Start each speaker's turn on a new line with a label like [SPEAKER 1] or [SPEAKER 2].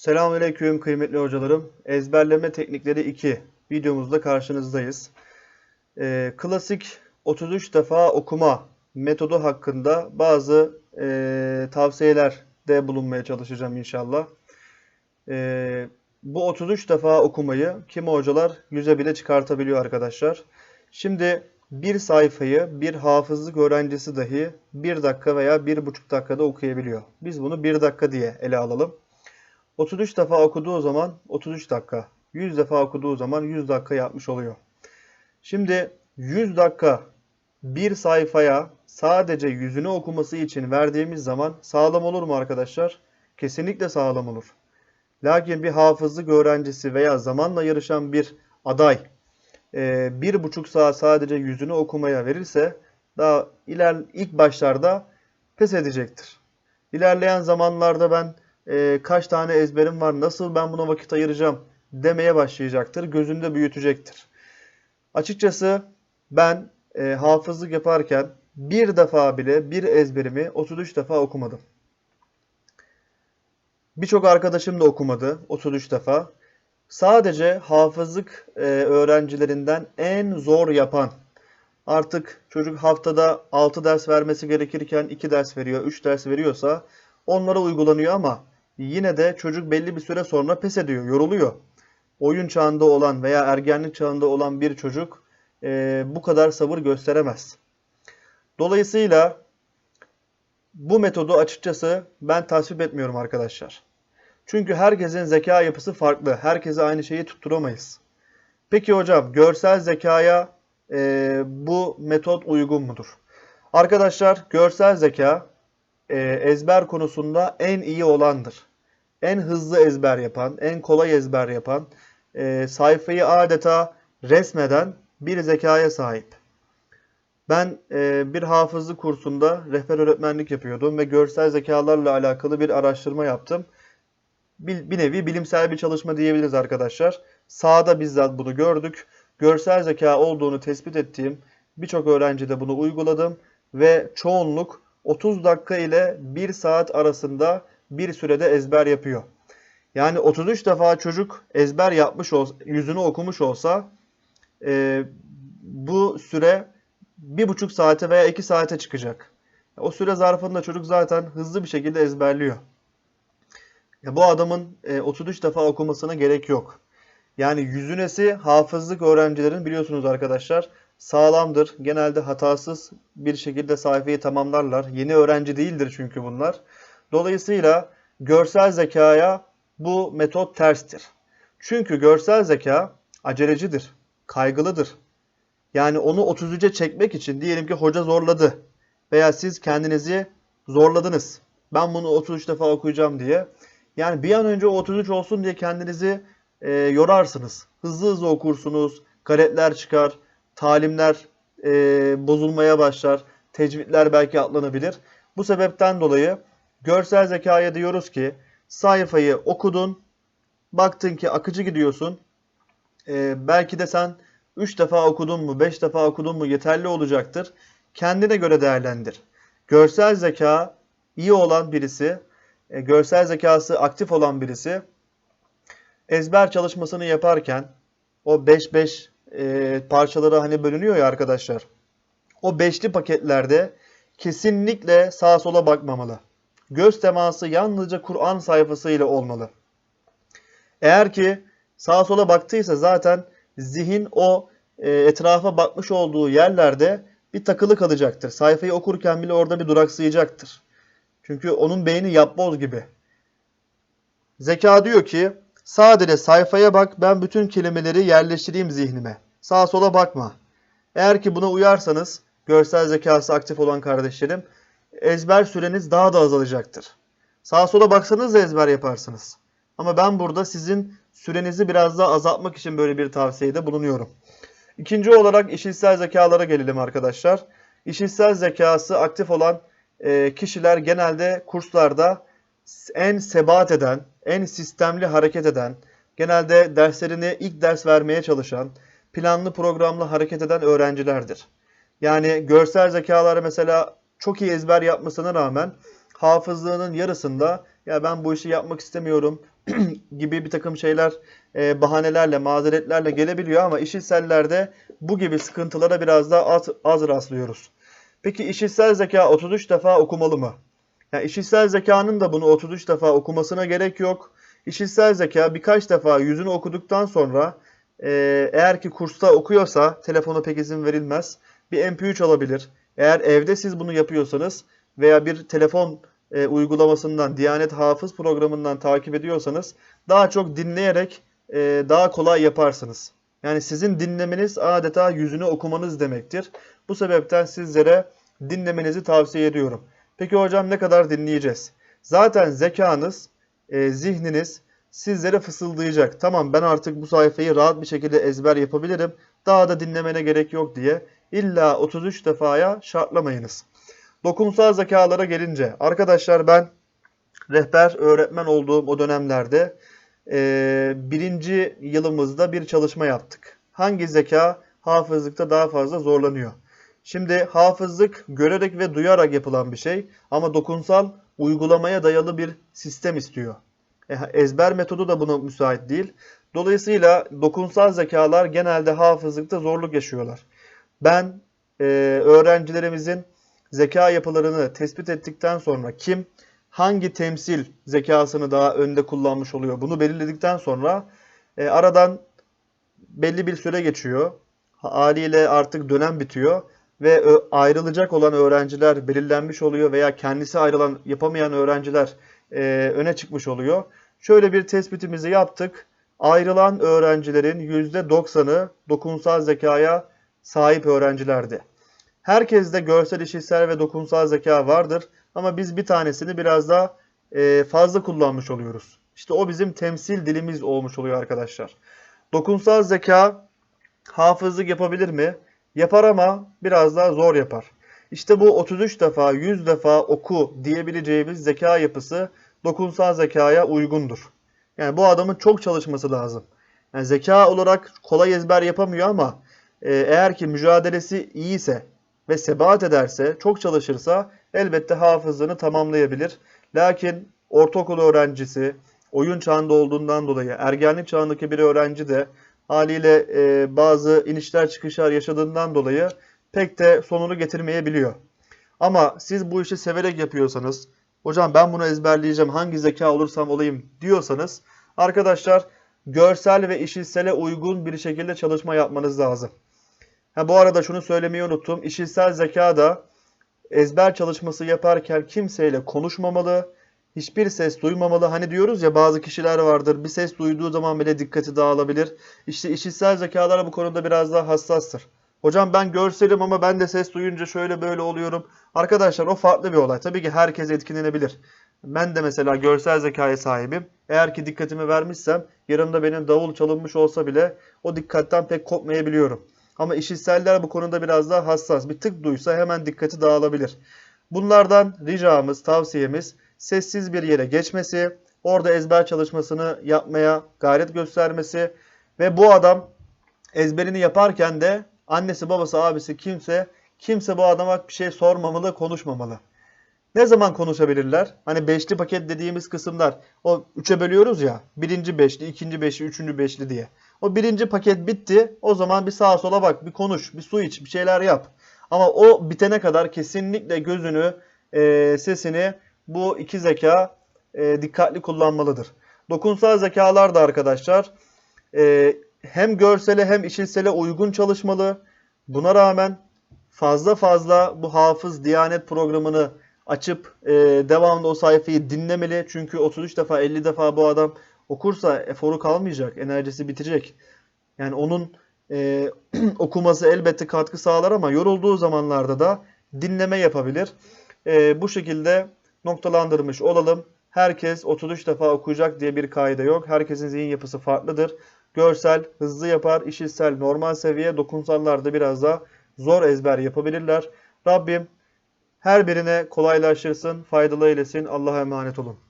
[SPEAKER 1] Selamünaleyküm kıymetli hocalarım. Ezberleme teknikleri 2 videomuzda karşınızdayız. Ee, klasik 33 defa okuma metodu hakkında bazı e, tavsiyelerde bulunmaya çalışacağım inşallah. Ee, bu 33 defa okumayı kimi hocalar yüze bile çıkartabiliyor arkadaşlar. Şimdi bir sayfayı bir hafızlık öğrencisi dahi 1 dakika veya 1,5 dakikada okuyabiliyor. Biz bunu 1 dakika diye ele alalım. 33 defa okuduğu zaman 33 dakika. 100 defa okuduğu zaman 100 dakika yapmış oluyor. Şimdi 100 dakika bir sayfaya sadece yüzünü okuması için verdiğimiz zaman sağlam olur mu arkadaşlar? Kesinlikle sağlam olur. Lakin bir hafızlık öğrencisi veya zamanla yarışan bir aday e, bir buçuk saat sadece yüzünü okumaya verirse daha iler ilk başlarda pes edecektir. İlerleyen zamanlarda ben e, kaç tane ezberim var, nasıl ben buna vakit ayıracağım demeye başlayacaktır. Gözünde büyütecektir. Açıkçası ben e, hafızlık yaparken bir defa bile bir ezberimi 33 defa okumadım. Birçok arkadaşım da okumadı 33 defa. Sadece hafızlık e, öğrencilerinden en zor yapan, artık çocuk haftada 6 ders vermesi gerekirken 2 ders veriyor, 3 ders veriyorsa onlara uygulanıyor ama yine de çocuk belli bir süre sonra pes ediyor, yoruluyor. Oyun çağında olan veya ergenlik çağında olan bir çocuk e, bu kadar sabır gösteremez. Dolayısıyla bu metodu açıkçası ben tasvip etmiyorum arkadaşlar. Çünkü herkesin zeka yapısı farklı. Herkese aynı şeyi tutturamayız. Peki hocam görsel zekaya e, bu metot uygun mudur? Arkadaşlar görsel zeka e, ezber konusunda en iyi olandır. En hızlı ezber yapan, en kolay ezber yapan, e, sayfayı adeta resmeden bir zekaya sahip. Ben e, bir hafızlık kursunda rehber öğretmenlik yapıyordum ve görsel zekalarla alakalı bir araştırma yaptım. Bir, bir nevi bilimsel bir çalışma diyebiliriz arkadaşlar. Sahada bizzat bunu gördük. Görsel zeka olduğunu tespit ettiğim birçok öğrencide bunu uyguladım ve çoğunluk 30 dakika ile 1 saat arasında bir sürede ezber yapıyor. Yani 33 defa çocuk ezber yapmış olsa, yüzünü okumuş olsa e, bu süre bir buçuk saate veya iki saate çıkacak. O süre zarfında çocuk zaten hızlı bir şekilde ezberliyor. Ya bu adamın e, 33 defa okumasına gerek yok. Yani yüzünesi hafızlık öğrencilerin biliyorsunuz arkadaşlar sağlamdır. Genelde hatasız bir şekilde sayfayı tamamlarlar. Yeni öğrenci değildir çünkü bunlar. Dolayısıyla görsel zekaya bu metot terstir. Çünkü görsel zeka acelecidir, kaygılıdır. Yani onu 33'e çekmek için diyelim ki hoca zorladı veya siz kendinizi zorladınız. Ben bunu 33 defa okuyacağım diye. Yani bir an önce o 33 olsun diye kendinizi e, yorarsınız. Hızlı hızlı okursunuz, garetler çıkar, talimler e, bozulmaya başlar, tecvidler belki atlanabilir. Bu sebepten dolayı görsel zekaya diyoruz ki sayfayı okudun, baktın ki akıcı gidiyorsun. E, belki de sen 3 defa okudun mu, 5 defa okudun mu yeterli olacaktır. Kendine göre değerlendir. Görsel zeka iyi olan birisi, e, görsel zekası aktif olan birisi ezber çalışmasını yaparken o 5-5 e, parçaları hani bölünüyor ya arkadaşlar. O beşli paketlerde kesinlikle sağa sola bakmamalı. Göz teması yalnızca Kur'an sayfasıyla olmalı. Eğer ki sağa sola baktıysa zaten zihin o e, etrafa bakmış olduğu yerlerde bir takılı kalacaktır. Sayfayı okurken bile orada bir duraksayacaktır. Çünkü onun beyni yapboz gibi. Zeka diyor ki sadece sayfaya bak ben bütün kelimeleri yerleştireyim zihnime. Sağa sola bakma. Eğer ki buna uyarsanız görsel zekası aktif olan kardeşlerim ezber süreniz daha da azalacaktır. Sağa sola baksanız da ezber yaparsınız. Ama ben burada sizin sürenizi biraz daha azaltmak için böyle bir tavsiyede bulunuyorum. İkinci olarak işitsel zekalara gelelim arkadaşlar. İşitsel zekası aktif olan e, kişiler genelde kurslarda en sebat eden, en sistemli hareket eden, genelde derslerini ilk ders vermeye çalışan, planlı programlı hareket eden öğrencilerdir. Yani görsel zekaları mesela çok iyi ezber yapmasına rağmen hafızlığının yarısında ya ben bu işi yapmak istemiyorum gibi bir takım şeyler e, bahanelerle, mazeretlerle gelebiliyor ama işitsellerde bu gibi sıkıntılara biraz daha az, az rastlıyoruz. Peki işitsel zeka 33 defa okumalı mı? Yani işitsel zekanın da bunu 33 defa okumasına gerek yok. İşitsel zeka birkaç defa yüzünü okuduktan sonra e, eğer ki kursta okuyorsa telefona pek izin verilmez. Bir MP3 alabilir. Eğer evde siz bunu yapıyorsanız veya bir telefon e, uygulamasından, Diyanet Hafız programından takip ediyorsanız daha çok dinleyerek e, daha kolay yaparsınız. Yani sizin dinlemeniz adeta yüzünü okumanız demektir. Bu sebepten sizlere dinlemenizi tavsiye ediyorum. Peki hocam ne kadar dinleyeceğiz? Zaten zekanız, e, zihniniz sizlere fısıldayacak. Tamam ben artık bu sayfayı rahat bir şekilde ezber yapabilirim. Daha da dinlemene gerek yok diye. İlla 33 defaya şartlamayınız. Dokunsal zekalara gelince arkadaşlar ben rehber öğretmen olduğum o dönemlerde e, birinci yılımızda bir çalışma yaptık. Hangi zeka hafızlıkta daha fazla zorlanıyor? Şimdi hafızlık görerek ve duyarak yapılan bir şey ama dokunsal uygulamaya dayalı bir sistem istiyor. E, ezber metodu da buna müsait değil. Dolayısıyla dokunsal zekalar genelde hafızlıkta zorluk yaşıyorlar. Ben e, öğrencilerimizin zeka yapılarını tespit ettikten sonra kim hangi temsil zekasını daha önde kullanmış oluyor bunu belirledikten sonra e, aradan belli bir süre geçiyor. Haliyle artık dönem bitiyor ve ayrılacak olan öğrenciler belirlenmiş oluyor veya kendisi ayrılan yapamayan öğrenciler e, öne çıkmış oluyor. Şöyle bir tespitimizi yaptık. Ayrılan öğrencilerin %90'ı dokunsal zekaya sahip öğrencilerdi. Herkeste görsel, işitsel ve dokunsal zeka vardır ama biz bir tanesini biraz daha e, fazla kullanmış oluyoruz. İşte o bizim temsil dilimiz olmuş oluyor arkadaşlar. Dokunsal zeka hafızlık yapabilir mi? Yapar ama biraz daha zor yapar. İşte bu 33 defa, 100 defa oku diyebileceğimiz zeka yapısı dokunsal zekaya uygundur. Yani bu adamın çok çalışması lazım. Yani zeka olarak kolay ezber yapamıyor ama e, eğer ki mücadelesi iyiyse ve sebat ederse, çok çalışırsa elbette hafızlığını tamamlayabilir. Lakin ortaokul öğrencisi, oyun çağında olduğundan dolayı ergenlik çağındaki bir öğrenci de haliyle e, bazı inişler çıkışlar yaşadığından dolayı pek de sonunu getirmeyebiliyor. Ama siz bu işi severek yapıyorsanız, hocam ben bunu ezberleyeceğim hangi zeka olursam olayım diyorsanız arkadaşlar görsel ve işitsele uygun bir şekilde çalışma yapmanız lazım. Ha, bu arada şunu söylemeyi unuttum. İşitsel zeka da ezber çalışması yaparken kimseyle konuşmamalı, hiçbir ses duymamalı. Hani diyoruz ya bazı kişiler vardır bir ses duyduğu zaman bile dikkati dağılabilir. İşte işitsel zekalar bu konuda biraz daha hassastır. Hocam ben görselim ama ben de ses duyunca şöyle böyle oluyorum. Arkadaşlar o farklı bir olay. Tabii ki herkes etkilenebilir. Ben de mesela görsel zekaya sahibim. Eğer ki dikkatimi vermişsem yanımda benim davul çalınmış olsa bile o dikkatten pek kopmayabiliyorum. Ama işitseller bu konuda biraz daha hassas. Bir tık duysa hemen dikkati dağılabilir. Bunlardan ricamız, tavsiyemiz sessiz bir yere geçmesi, orada ezber çalışmasını yapmaya gayret göstermesi ve bu adam ezberini yaparken de annesi, babası, abisi kimse kimse bu adama bir şey sormamalı, konuşmamalı. Ne zaman konuşabilirler? Hani beşli paket dediğimiz kısımlar. O üçe bölüyoruz ya. Birinci beşli, ikinci beşli, üçüncü beşli diye. O birinci paket bitti. O zaman bir sağa sola bak, bir konuş, bir su iç, bir şeyler yap. Ama o bitene kadar kesinlikle gözünü, e, sesini bu iki zeka e, dikkatli kullanmalıdır. Dokunsal zekalar da arkadaşlar e, hem görsele hem işitsele uygun çalışmalı. Buna rağmen fazla fazla bu hafız diyanet programını açıp e, devamlı o sayfayı dinlemeli. Çünkü 33 defa 50 defa bu adam okursa eforu kalmayacak, enerjisi bitecek. Yani onun e, okuması elbette katkı sağlar ama yorulduğu zamanlarda da dinleme yapabilir. E, bu şekilde noktalandırmış olalım. Herkes 33 defa okuyacak diye bir kaide yok. Herkesin zihin yapısı farklıdır. Görsel hızlı yapar, işitsel normal seviye, dokunsallar da biraz daha zor ezber yapabilirler. Rabbim her birine kolaylaştırsın, faydalı eylesin. Allah'a emanet olun.